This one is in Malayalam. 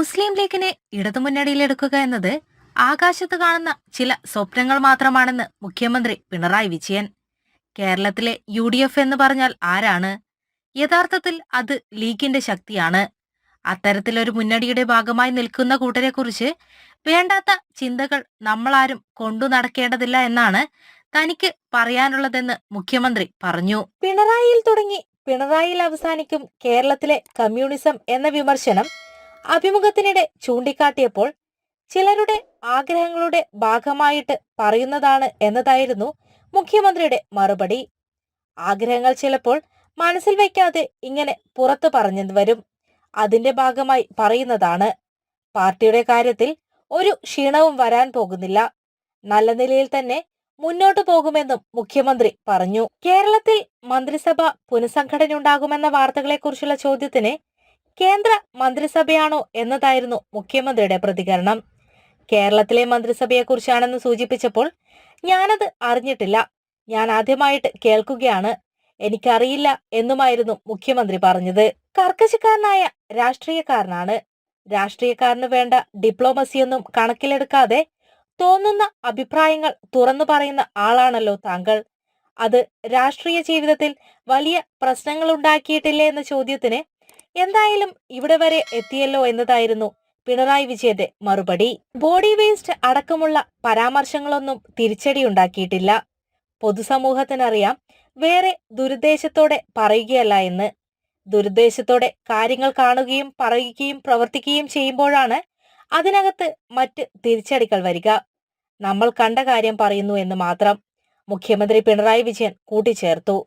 മുസ്ലിം ലീഗിനെ ഇടതുമുന്നണിയിലെടുക്കുക എന്നത് ആകാശത്ത് കാണുന്ന ചില സ്വപ്നങ്ങൾ മാത്രമാണെന്ന് മുഖ്യമന്ത്രി പിണറായി വിജയൻ. കേരളത്തിലെ യു ഡി എഫ് എന്ന് പറഞ്ഞാൽ ആരാണ്? യഥാർത്ഥത്തിൽ അത് ലീഗിന്റെ ശക്തിയാണ്. അത്തരത്തിലൊരു മുന്നണിയുടെ ഭാഗമായി നിൽക്കുന്ന കൂട്ടരെക്കുറിച്ച് വേണ്ടാത്ത ചിന്തകൾ നമ്മളാരും കൊണ്ടു നടക്കേണ്ടതില്ല എന്നാണ് തനിക്ക് പറയാനുള്ളതെന്ന് മുഖ്യമന്ത്രി പറഞ്ഞു. പിണറായിയിൽ തുടങ്ങി പിണറായിയിൽ അവസാനിക്കും കേരളത്തിലെ കമ്മ്യൂണിസം എന്ന വിമർശനം. അഭിമുഖത്തിനിടെ ചൂണ്ടിക്കാട്ടിയപ്പോൾ ചിലരുടെ ആഗ്രഹങ്ങളുടെ ഭാഗമായിട്ട് പറയുന്നതാണ് എന്നതായിരുന്നു മുഖ്യമന്ത്രിയുടെ മറുപടി. ആഗ്രഹങ്ങൾ ചിലപ്പോൾ മനസ്സിൽ വയ്ക്കാതെ ഇങ്ങനെ പുറത്തു പറഞ്ഞു വരും. അതിന്റെ ഭാഗമായി പറയുന്നതാണ്. പാർട്ടിയുടെ കാര്യത്തിൽ ഒരു ക്ഷീണവും വരാൻ പോകുന്നില്ല. നല്ല നിലയിൽ തന്നെ മുന്നോട്ടു പോകുമെന്നും മുഖ്യമന്ത്രി പറഞ്ഞു. കേരളത്തിൽ മന്ത്രിസഭ പുനഃസംഘടന ഉണ്ടാകുമെന്ന വാർത്തകളെക്കുറിച്ചുള്ള ചോദ്യത്തിന് കേന്ദ്ര മന്ത്രിസഭയാണോ എന്നതായിരുന്നു മുഖ്യമന്ത്രിയുടെ പ്രതികരണം. കേരളത്തിലെ മന്ത്രിസഭയെക്കുറിച്ചാണെന്ന് സൂചിപ്പിച്ചപ്പോൾ ഞാനത് അറിഞ്ഞിട്ടില്ല. ഞാൻ ആദ്യമായിട്ട് കേൾക്കുകയാണ്. എനിക്കറിയില്ല എന്നുമായിരുന്നു മുഖ്യമന്ത്രി പറഞ്ഞത്. കർക്കശക്കാരനായ രാഷ്ട്രീയക്കാരനാണ്. രാഷ്ട്രീയക്കാരന് വേണ്ട ഡിപ്ലോമസിയൊന്നും കണക്കിലെടുക്കാതെ തോന്നുന്ന അഭിപ്രായങ്ങൾ തുറന്നു പറയുന്ന ആളാണല്ലോ താങ്കൾ. അത് രാഷ്ട്രീയ ജീവിതത്തിൽ വലിയ പ്രശ്നങ്ങൾ ഉണ്ടാക്കിയിട്ടില്ലേ എന്ന ചോദ്യത്തിന് എന്തായാലും ഇവിടെ വരെ എത്തിയല്ലോ എന്നതായിരുന്നു പിണറായി വിജയന്റെ മറുപടി. ബോഡി വേസ്റ്റ് അടക്കമുള്ള പരാമർശങ്ങളൊന്നും തിരിച്ചടിയുണ്ടാക്കിയിട്ടില്ല പൊതുസമൂഹത്തിനറിയാം വേറെ ദുരുദ്ദേശത്തോടെ പറയുകയല്ല എന്ന്. ദുരുദ്ദേശത്തോടെ കാര്യങ്ങൾ കാണുകയും പറയുകയും പ്രവർത്തിക്കുകയും ചെയ്യുമ്പോഴാണ് അതിനകത്ത് മറ്റ് തിരിച്ചടികൾ വരിക. നമ്മൾ കണ്ട കാര്യം പറയുന്നു എന്ന് മാത്രം മുഖ്യമന്ത്രി പിണറായി വിജയൻ കൂട്ടിച്ചേർത്തു.